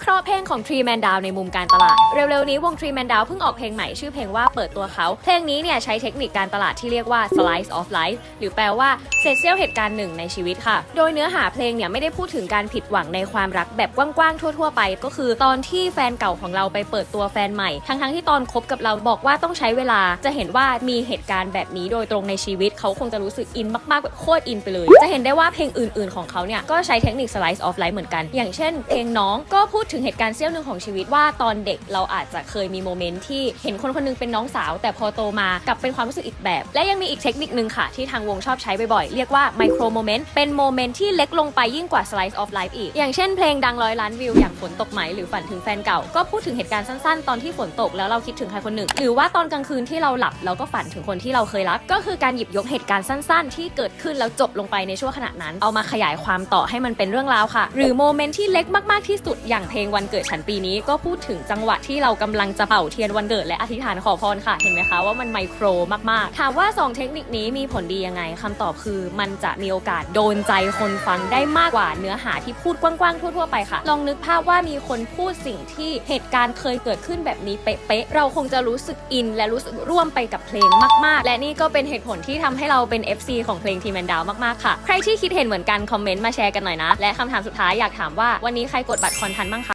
เคราะห์เพลงของ Tree Man Down ในมุมการตลาด เร็วๆนี้วง Tree Man Down เพิ่งออกเพลงใหม่ชื่อเพลงว่าเปิดตัวเขา เพลงนี้เนี่ยใช้เทคนิคการตลาดที่เรียกว่า slice of life หรือแปลว่าเศษเสี้ยวเหตุการณ์หนึ่งในชีวิตค่ะ โดยเนื้อหาเพลงเนี่ยไม่ได้พูดถึงการผิดหวังในความรักแบบกว้างๆทั่ว ๆ ไป ก็คือตอนที่แฟนเก่าของเราไปเปิดตัวแฟนใหม่ ทั้งๆที่ตอนคบกับเราบอกว่าต้องใช้เวลา จะเห็นว่ามีเหตุการณ์แบบนี้โดยตรงในชีวิต เขาคงจะรู้สึกอินมากๆแบบโคตรอินไปเลย จะเห็นได้ว่าเพลงอื่น ๆ ของเขาเนี่ยก็ใช้เทคนิค slice of life เหมือนกัน อย่างเช่น เพลงน้องก็พูดถึงเหตุการณ์เสี้ยวหนึ่งของชีวิตว่าตอนเด็กเราอาจจะเคยมีโมเมนต์ที่เห็นคนคนหนึงเป็นน้องสาว แต่พอโตมากลับเป็นความรู้สึกอีกแบบ และยังมีอีกเทคนิคนึงค่ะ ที่ทางวงชอบใช้บ่อยๆ เรียกว่า micro moment เป็นโมเมนต์ที่เล็กลงไปยิ่งกว่า slice of life อีก อย่างเช่นเพลงดังร้อยล้านวิวอย่างฝนตกไหมหรือฝันถึงแฟนเก่า ก็พูดถึงเหตุการณ์สั้นๆ ตอนที่ฝนตกแล้วเราคิดถึงใครคนหนึ่ง หรือว่าตอนกลางคืนที่เราหลับเราก็ฝันถึงคนที่เราเคยรัก ก็คือการหยิบยกเหตุการณ์สั้นๆ ที่เกิดขึ้นแล้วจบลงไปในช่วงขณะนั้น เอามาขยายความต่อให้มันเป็นเรื่องราวค่ะ หรือโมเมนต์ที่เล็กมากๆที่สุดอย่างเพลงวันเกิดฉันปีนี้ก็พูดถึงจังหวะที่เรากำลังจะเป่าเทียนวันเกิดและอธิษฐานขอพรค่ะเห็นไหมคะว่ามันไมโครมากๆ ถามว่า 2 เทคนิคนี้มีผลดียังไงคำตอบคือมันจะมีโอกาสโดนใจคนฟังได้มากกว่าเนื้อหาที่พูดกว้างๆ ทั่วๆไปค่ะ ลองนึกภาพว่ามีคนพูดสิ่งที่เหตุการณ์เคยเกิดขึ้นแบบนี้เป๊ะๆเราคงจะรู้สึกอิน และรู้สึกร่วมไปกับเพลงมากๆ และนี่ก็เป็นเหตุผลที่ทำให้เราเป็น FC ของเพลงทีแมนดาวมากๆค่ะ ใครที่คิดเห็นเหมือนกันคอมเมนต์มาแชร์กันหน่อยนะ และคำถามสุดท้ายอยากถามว่าวันนี้ใครกดบัตรคอนทันบ้าง